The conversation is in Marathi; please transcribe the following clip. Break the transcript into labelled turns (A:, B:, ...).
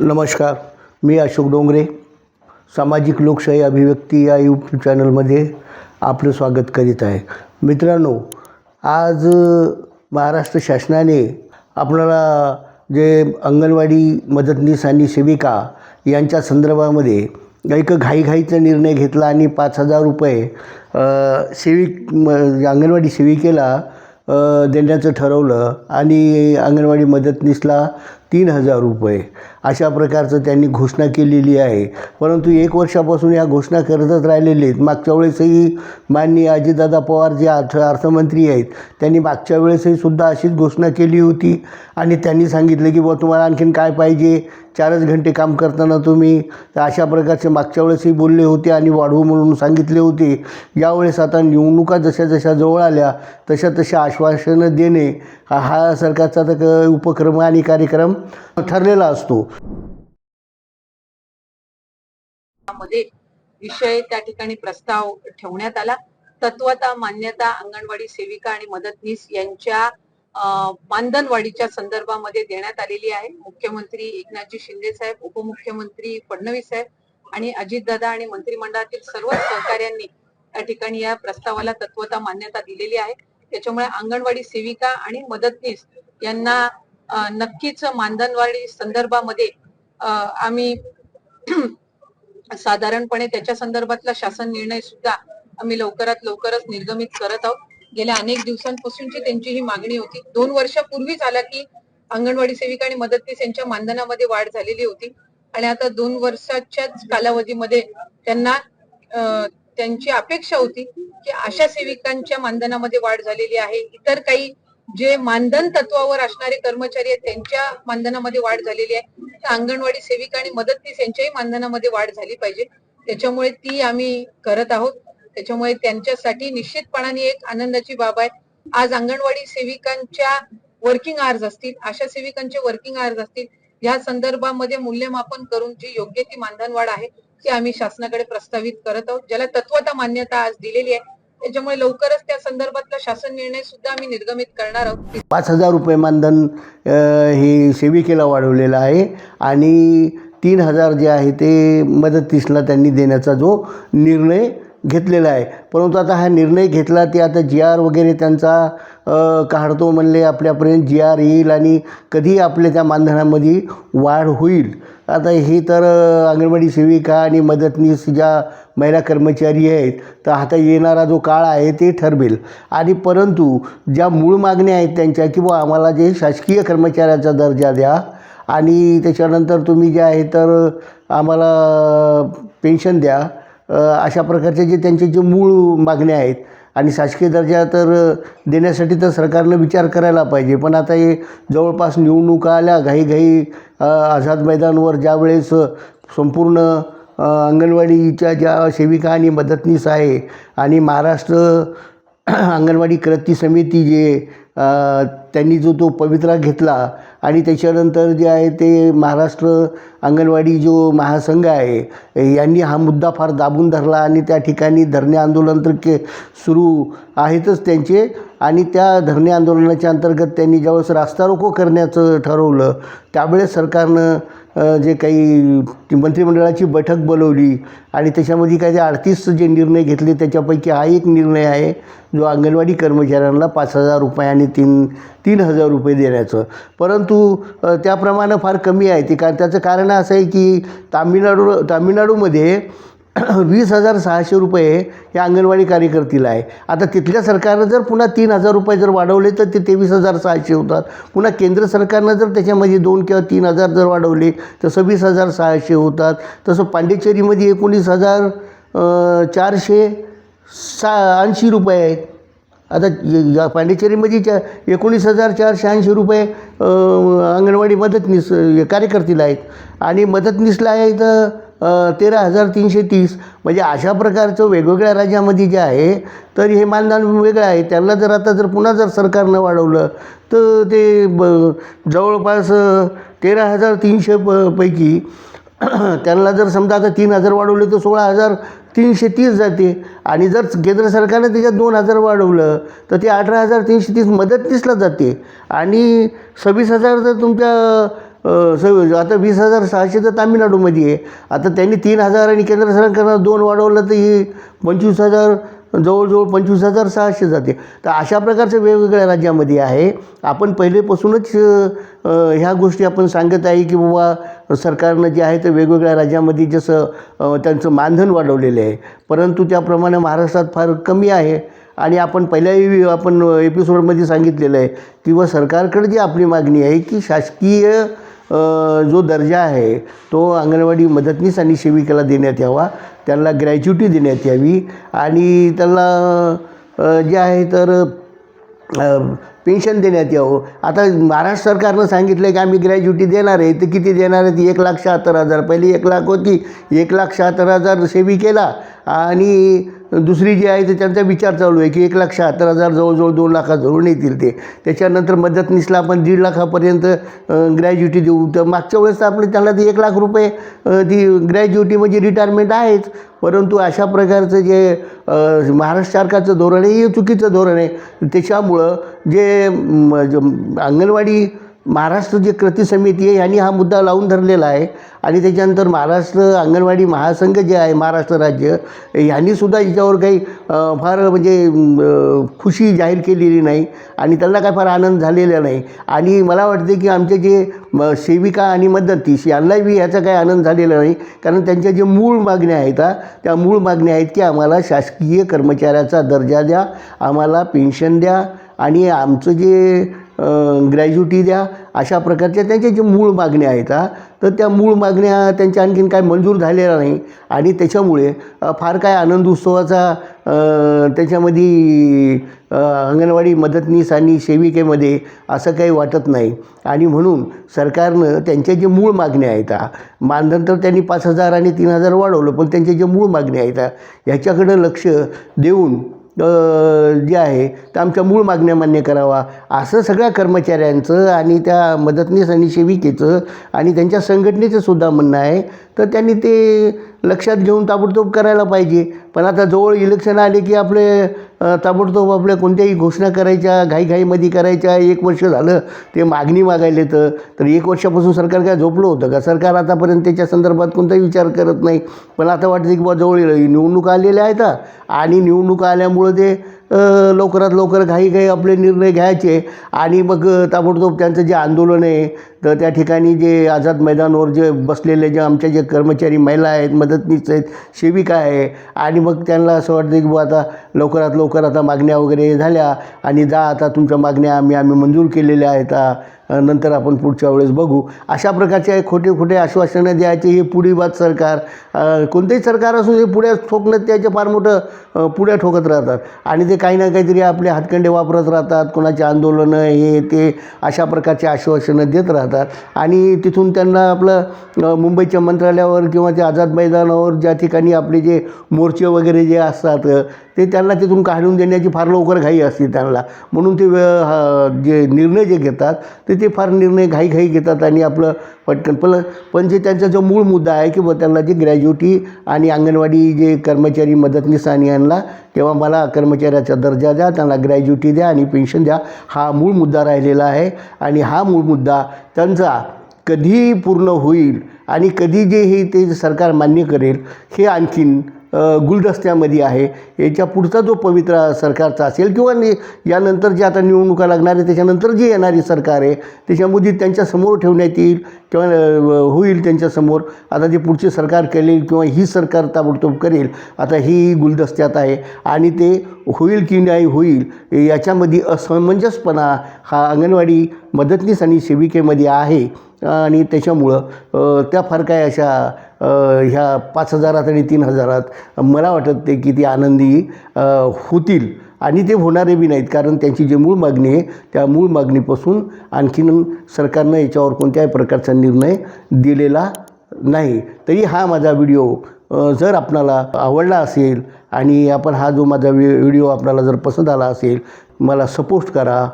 A: नमस्कार मी अशोक डोंगरे. सामाजिक लोकशाही अभिव्यक्ती या यूट्यूब चॅनलमध्ये आपलं स्वागत करीत आहे. मित्रांनो आज महाराष्ट्र शासनाने आपल्याला जे अंगणवाडी मदतनीस आणि सेविका यांच्या संदर्भामध्ये एक घाईघाईचा निर्णय घेतला आणि पाच हजार रुपये सेविक अंगणवाडी सेविकेला देण्याचं ठरवलं आणि अंगणवाडी मदतनीसला तीन हजार रुपये. अशा प्रकारचं त्यांनी घोषणा केलेली आहे. परंतु एक वर्षापासून या घोषणा करतच राहिलेले आहेत. मागच्या वेळेसही माननीय अजितदादा पवार जे अर्थ अर्थमंत्री आहेत त्यांनी मागच्या वेळेसही सुद्धा अशीच घोषणा केली होती. आणि त्यांनी सांगितलं की बुवा तुम्हाला आणखीन काय पाहिजे? चारच घंटे काम करताना तुम्ही अशा प्रकारचे मागच्या वेळेसही बोलले होते आणि वाढवू म्हणून सांगितले होते. यावेळेस आता निवडणुका जशा जशा जवळ आल्या तशा तशा आश्वासनं देणे हा हा सरकारचा तर क- उपक्रम आणि कार्यक्रम ठरलेला असतो.
B: मध्ये विषय त्या ठिकाणी प्रस्ताव ठेवण्यात आला. तत्वता मान्यता अंगणवाडी सेविका आणि मदतनीस यांच्या मानधनवाढीच्या संदर्भामध्ये देण्यात आलेली आहे. मुख्यमंत्री एकनाथजी शिंदे साहेब उपमुख्यमंत्री फडणवीस साहेब आणि अजितदादा आणि मंत्रिमंडळातील सर्व सहकार्यांनी त्या ठिकाणी या प्रस्तावाला तत्वता मान्यता दिलेली आहे. त्याच्यामुळे अंगणवाडी सेविका आणि मदतनीस यांना नक्कीच मानधनवाढी संदर्भामध्ये आम्ही साधारणपणे त्याच्या संदर्भातला शासन निर्णय सुद्धा आम्ही लवकरात लवकरच निर्गमित करत आहोत. गेल्या अनेक दिवसांपासूनची त्यांची ही मागणी होती. दोन वर्षापूर्वी झाला की अंगणवाडी सेविका आणि मदतनीस यांच्या मानधनामध्ये वाढ झालेली होती. आणि आता दोन वर्षाच्याच कालावधीमध्ये त्यांना त्यांची अपेक्षा होती की अशा सेविकांच्या मानधनामध्ये वाढ झालेली आहे. इतर काही जे मानधन तत्वावर असणारे कर्मचारी आहेत त्यांच्या मानधनामध्ये वाढ झालेली आहे. तर अंगणवाडी सेविका आणि मदतनीस यांच्याही मानधनामध्ये वाढ झाली पाहिजे. त्याच्यामुळे ती आम्ही करत आहोत. त्याच्यामुळे त्यांच्यासाठी निश्चितपणाने एक आनंदाची बाब आहे. आज अंगणवाडी सेविकांच्या वर्किंग आवर्स असतील आशा सेविकांचे वर्किंग आवर्स असतील या संदर्भामध्ये मूल्यमापन करून जी योग्य ती मानधन वाढ आहे ती आम्ही शासनाकडे प्रस्तावित करत आहोत. ज्याला तत्वता मान्यता आज दिलेली आहे त्याच्यामुळे लवकरच त्या संदर्भातला शासन निर्णय सुद्धा आम्ही निर्गमित करणार आहोत.
A: पाच हजार रुपये मानधन हे सेविकेला वाढवलेलं आहे आणि तीन हजार जे आहे ते मदतीसला त्यांनी देण्याचा जो निर्णय घेतलेला आहे. परंतु आता हा निर्णय घेतला ते आता जी आर वगैरे त्यांचा काढतो म्हणले आपल्यापर्यंत जी आर येईल आणि कधी आपल्या त्या मानधनामध्ये वाढ होईल. आता हे तर अंगणवाडी सेविका आणि मदतनीस ज्या महिला कर्मचारी आहेत तर आता येणारा जो काळ आहे ते ठरवेल. आणि परंतु ज्या मूळ मागण्या आहेत त्यांच्या किंवा आम्हाला जे शासकीय कर्मचाऱ्याचा दर्जा द्या आणि त्याच्यानंतर तुम्ही जे आहे तर आम्हाला पेन्शन द्या अशा प्रकारचे जे त्यांचे जे मूळ मागण्या आहेत आणि शासकीय दर्जा तर देण्यासाठी तर सरकारनं विचार करायला पाहिजे. पण आता हे जवळपास निवडणुका आल्या घाईघाई आझाद मैदानवर ज्यावेळेस संपूर्ण अंगणवाडीच्या ज्या सेविका आणि मदतनीस आहे आणि महाराष्ट्र अंगणवाडी क्रांती समिती जे त्यांनी जो तो पवित्रा घेतला आणि त्याच्यानंतर जे आहे ते महाराष्ट्र अंगणवाडी जो महासंघ आहे यांनी हा मुद्दा फार दाबून धरला आणि त्या ठिकाणी धरणे आंदोलन तर के सुरू आहेतच त्यांचे. आणि त्या धरणे आंदोलनाच्या अंतर्गत त्यांनी ज्यावेळेस रास्ता रोको करण्याचं ठरवलं त्यावेळेस सरकारनं जे काही मंत्रिमंडळाची बैठक बोलवली आणि त्याच्यामध्ये काही ते अडतीस जे निर्णय घेतले त्याच्यापैकी हा एक निर्णय आहे जो अंगणवाडी कर्मचाऱ्यांना पाच हजार रुपये आणि तीन तीन हजार रुपये देण्याचं. परंतु त्याप्रमाणे फार कमी आहे ते. कारण त्याचं कारण असं आहे की तामिळनाडू तामिळनाडूमध्ये वीस हजार सहाशे रुपये या अंगणवाडी कार्यकर्तीला आहे. आता तिथल्या सरकारनं जर पुन्हा तीन हजार रुपये जर वाढवले तर ते तेवीस हजार सहाशे होतात. पुन्हा केंद्र सरकारनं जर त्याच्यामध्ये दोन किंवा तीन हजार जर वाढवले तर सव्वीस हजार सहाशे होतात. तसं पांडिचेरीमध्ये एकोणीस हजार चारशे सा ऐंशी रुपये आहेत. आता या पांडिचेरीमध्ये च्या एकोणीस हजार चारशे ऐंशी रुपये अंगणवाडी मदतनीस कार्यकर्तीला आहेत. आणि मदतनीसला आहे तर तेरा हजार तीनशे तीस. म्हणजे अशा प्रकारचं वेगवेगळ्या राज्यामध्ये जे आहे तर हे मानधन वेगळं आहे. त्यांना जर आता जर पुन्हा जर सरकारनं वाढवलं तर ते ब जवळपास तेरा हजार तीनशे प पैकी त्यांना जर समजा आता तीन हजार वाढवले तर सोळा हजार तीनशे तीस जाते. आणि जर केंद्र सरकारनं त्याच्यात दोन हजार वाढवलं तर ते अठरा हजार तीनशे तीस मदतनीसला जाते. आणि सव्वीस हजार जर तुमच्या अ, आता वीस हजार सहाशे तर तामिळनाडूमध्ये आहे. आता त्यांनी तीन हजार आणि केंद्र सरकारनं दोन वाढवलं तर ही पंचवीस हजार जवळजवळ पंचवीस हजार सहाशे जाते. तर अशा प्रकारचं वेगवेगळ्या राज्यामध्ये आहे. आपण पहिलेपासूनच ह्या गोष्टी आपण सांगत आहे की बाबा सरकारनं जे आहे ते वेगवेगळ्या राज्यामध्ये जसं त्यांचं मानधन वाढवलेलं आहे. परंतु त्याप्रमाणे महाराष्ट्रात फार कमी आहे. आणि आपण पहिल्याही आपण एपिसोडमध्ये सांगितलेलं आहे किंवा सरकारकडे जी आपली मागणी आहे की शासकीय जो दर्जा आहे तो अंगणवाडी मदतनीस आणि सेविकेला देण्यात यावा. त्यांना ग्रॅच्युटी देण्यात यावी. आणि त्यांना जे आहे तर पेन्शन देण्यात यावं. आता महाराष्ट्र सरकारनं सांगितलं आहे की आम्ही ग्रॅज्युटी देणार आहे. तर किती देणार आहे? ती एक लाख शहात्तर हजार. पहिली एक लाख होती. एक लाख शहात्तर हजार सेवी केला आणि दुसरी जी आहे ते त्यांचा विचार चालू आहे की एक लाख शहात्तर हजार जवळजवळ दोन लाखाजवळून येतील ते. त्याच्यानंतर मदतनीसला आपण दीड लाखापर्यंत ग्रॅज्युटी देऊ. तर मागच्या वेळेस तर त्यांना ती एक लाख रुपये ती ग्रॅज्युटी म्हणजे रिटायरमेंट आहेच. परंतु अशा प्रकारचं जे महाराष्ट्र सरकारचं धोरण आहे हे चुकीचं धोरण आहे. त्याच्यामुळं जे म, ज- अंगणवाडी महाराष्ट्र जे कृती समिती आहे यांनी हा मुद्दा लावून धरलेला आहे. आणि त्याच्यानंतर महाराष्ट्र अंगणवाडी महासंघ जे आहे महाराष्ट्र राज्य यांनीसुद्धा याच्यावर काही फार म्हणजे खुशी जाहीर केलेली नाही. आणि त्यांना काय फार आनंद झालेला नाही. आणि मला वाटते की आमचे जे म, सेविका आणि मदतीस यांनाही ह्याचा काही आनंद झालेला नाही. कारण त्यांच्या जे मूळ मागण्या आहेत त्या मूळ मागण्या आहेत की आम्हाला शासकीय कर्मचाऱ्याचा दर्जा द्या आम्हाला पेन्शन द्या. आणि आमचं जे ग्रॅज्युटी द्या अशा प्रकारच्या त्यांच्या जे मूळ मागण्या आहेत हा, तर त्या मूळ मागण्या त्यांच्या आणखीन काय मंजूर झालेल्या नाही. आणि त्याच्यामुळे फार काय आनंद उत्सवाचा त्याच्यामध्ये अंगणवाडी मदतनीस आणि सेविकेमध्ये असं काही वाटत नाही. आणि म्हणून सरकारनं त्यांच्या जे मूळ मागण्या आहेत हा, मानधन तर त्यांनी पाच हजार आणि तीन हजार वाढवलं पण त्यांच्या जे मूळ मागण्या आहेत ह्याच्याकडं लक्ष देऊन जे आहे तर आमच्या मूळ मागण्या मान्य करावा. असं सगळ्या कर्मचाऱ्यांचं आणि त्या मदतनीस आणि सेविकेचं आणि त्यांच्या संघटनेचं सुद्धा म्हणणं आहे. तर त्यांनी ते लक्षात घेऊन ताबडतोब करायला पाहिजे. पण आता जवळ इलेक्शन आले की आपले ताबडतोब आपल्या कोणत्याही घोषणा करायच्या घाईघाईमध्ये करायच्या एक वर्ष झालं ते मागणी मागायले तर तर एक वर्षापासून सरकार काय झोपलं होतं का? सरकार आतापर्यंत त्याच्या संदर्भात कोणताही विचार करत नाही. पण आता वाटतं की बा जवळ निवडणुका आलेल्या आहेत आणि निवडणुका आल्यामुळं ते लवकरात लवकर घाईघाई आपले निर्णय घ्यायचे. आणि मग ताबडतोब त्यांचं जे आंदोलन आहे तर त्या ठिकाणी जे आझाद मैदानावर जे बसलेले जे आमचे जे कर्मचारी महिला आहेत मदतनीस आहेत सेविका आहे आणि मग त्यांना असं वाटतं की बुवा आता लवकरात लवकर आता मागण्या वगैरे झाल्या आणि जा आता तुमच्या मागण्या आम्ही आम्ही मंजूर केलेल्या आहेत नंतर आपण पुढच्या वेळेस बघू. अशा प्रकारचे खोटे खोटे आश्वासनं द्यायचे हे पुढीबाद सरकार कोणतेही सरकार असू हे पुढ्या ठोकण्यात त्याचे फार मोठं पुढ्या ठोकत राहतात. आणि ते काही ना काहीतरी आपले हातखंडे वापरत राहतात कोणाचे आंदोलनं हे ते अशा प्रकारचे आश्वासनं देत राहतात. आणि तिथून त्यांना आपलं मुंबईच्या मंत्रालयावर किंवा ते आझाद मैदानावर ज्या ठिकाणी आपले जे मोर्चे वगैरे जे असतात ते त्यांना तिथून काढून देण्याची फार लवकर घाई असते त्यांना. म्हणून ते जे निर्णय जे घेतात ते ते फार निर्णय घाईघाई घेतात आणि आपलं पटकन. पण पण जे त्यांचा जो मूळ मुद्दा आहे की बुवा त्यांना जे ग्रॅज्युटी आणि अंगणवाडी जे कर्मचारी मदतनीस आणि यांना तेव्हा मला कर्मचाऱ्याचा दर्जा द्या त्यांना ग्रॅज्युटी द्या आणि पेन्शन द्या हा मूळ मुद्दा राहिलेला आहे. आणि हा मूळ मुद्दा त्यांचा कधी पूर्ण होईल आणि कधी जे हे ते सरकार मान्य करेल हे आणखीन गुलदस्त्यामध्ये आहे. याच्या पुढचा जो पवित्र सरकारचा असेल किंवा नि यानंतर जे आता निवडणुका लागणार आहे त्याच्यानंतर जी येणारी सरकार आहे त्याच्यामध्ये त्यांच्यासमोर ठेवण्यात येईल किंवा होईल त्यांच्यासमोर आता जे पुढचे सरकार करेल किंवा ही सरकार ताबडतोब करेल आता ही गुलदस्त्यात आहे आणि ते होईल की नाही होईल याच्यामध्ये असमंजसपणा हा अंगणवाडी मदतनीस आणि सेविकेमध्ये आहे. आणि त्याच्यामुळं त्या फार काय अशा ह्या पाच हजारात आणि तीन हजारात मला वाटत ते की ती आनंदी होतील. आणि ते होणारे बी नाहीत कारण त्यांची जी मूळ मागणी आहे त्या मूळ मागणीपासून आणखीन सरकारनं याच्यावर कोणत्याही प्रकारचा निर्णय दिलेला नाही. तरी हा माझा व्हिडिओ जर आपणाला आवडला असेल आणि आपण हा जो माझा व्हि व्हिडिओ आपणाला जर पसंत आला असेल मला सपोर्ट करा.